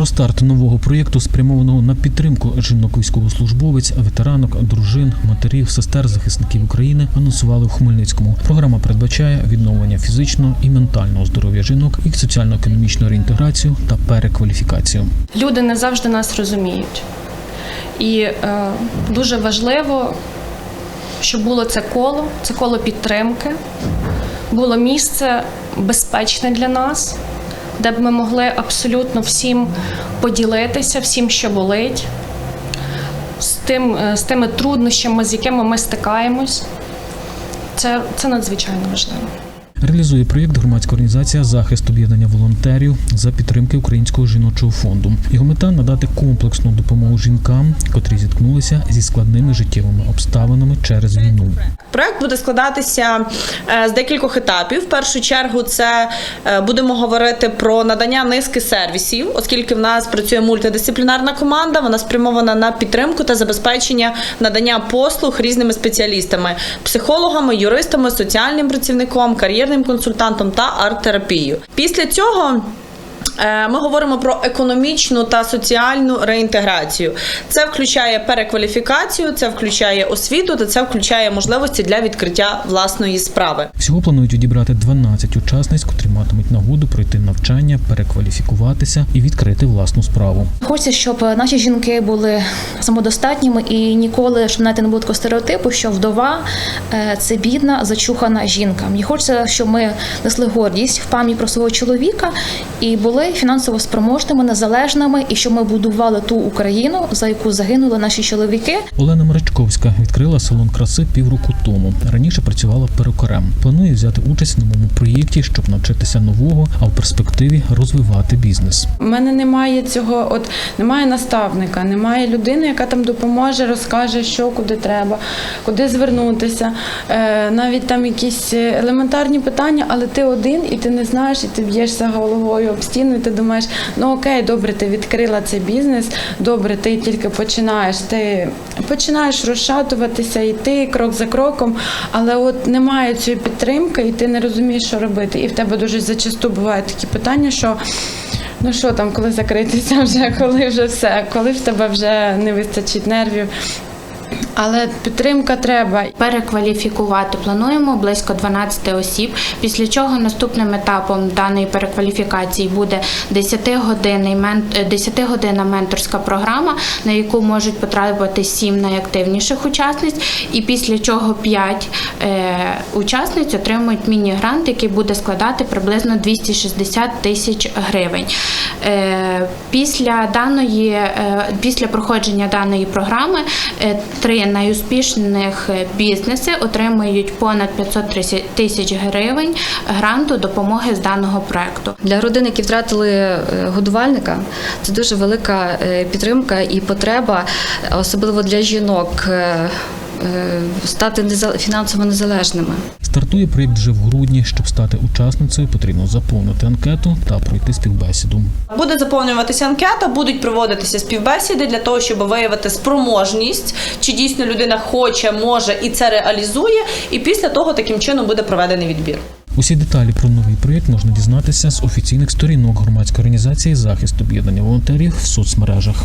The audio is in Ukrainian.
Про старт нового проєкту, спрямованого на підтримку жінок військовослужбовець, ветеранок, дружин, матерів, сестер, захисників України, анонсували в Хмельницькому. Програма передбачає відновлення фізичного і ментального здоров'я жінок, їх соціально-економічну реінтеграцію та перекваліфікацію. Люди не завжди нас розуміють. І е, дуже важливо, щоб було це коло, це коло підтримки, було місце безпечне для нас, де б ми могли абсолютно всім поділитися, всім, що болить, з, тим, е, з тими труднощами, з якими ми стикаємось. Це, це надзвичайно важливо. Реалізує проєкт громадська організація Захист об'єднання волонтерів за підтримки Українського жіночого фонду. Його мета надати комплексну допомогу жінкам, котрі зіткнулися зі складними життєвими обставинами через війну. Проект буде складатися е, з декількох етапів. В першу чергу, це е, будемо говорити про надання низки сервісів, оскільки в нас працює мультидисциплінарна команда. Вона спрямована на підтримку та забезпечення надання послуг різними спеціалістами: психологами, юристами, соціальним працівником, кар'єрним консультантом та арт-терапією. Після цього. Е, Ми говоримо про економічну та соціальну реінтеграцію. Це включає перекваліфікацію, це включає освіту та це включає можливості для відкриття власної справи. Всього планують відібрати 12 учасниць, котрі матимуть нагоду пройти навчання, перекваліфікуватися і відкрити власну справу. Хочеться, щоб наші жінки були самодостатніми і ніколи, щоб знаєте, не було такого стереотипу, що вдова е, це бідна, зачухана жінка. Мені хочеться, щоб ми несли гордість в пам'ять про свого чоловіка і були фінансово спроможними, незалежними, і щоб ми будували ту Україну, за яку загинули наші чоловіки. Олена Маричковська відкрила салон краси півроку тому. Раніше працювала перукарем. Планує взяти участь в новому проєкті, щоб навчитися нового, а в перспективі розвивати бізнес. У мене немає цього, от немає наставника, немає людини, яка там допоможе, розкаже, що куди треба, куди звернутися. Е, навіть там якісь елементарні питання, але ти один і ти не знаєш, і ти б'єшся головою об стіну, і ти думаєш, ну окей, добре, ти відкрила цей бізнес, добре, ти тільки починаєш, ти починаєш розшатуватися, йти крок за кроком, але от немає цієї підтримки, і ти не розумієш, що робити. І в тебе дуже зачасту бувають такі питання, що. Ну що там, коли закритися вже, коли вже все, коли в тебе вже не вистачить нервів. Але підтримка треба. Перекваліфікувати плануємо близько 12 осіб. Після чого наступним етапом даної перекваліфікації буде 10-годинний е, 10-годинна менторська програма, на яку можуть потрапити 7 найактивніших учасниць, і після чого 5 е, учасниць отримують міні-грант, який буде складати приблизно 260 тисяч гривень. Е, Після даної, е, після проходження даної програми три найуспішних е, бізнеси отримують понад 500 тисяч гривень гранту допомоги з даного проекту. Для родин, які втратили е, годувальника, це дуже велика е, підтримка і потреба, особливо для жінок, стати неза- фінансово незалежними. Стартує проєкт вже в грудні. Щоб стати учасницею, потрібно заповнити анкету та пройти співбесіду. Буде заповнюватися анкета, будуть проводитися співбесіди для того, щоб виявити спроможність, чи дійсно людина хоче, може і це реалізує. І після того таким чином буде проведений відбір. Усі деталі про новий проєкт можна дізнатися з офіційних сторінок громадської організації захист об'єднання волонтерів в соцмережах.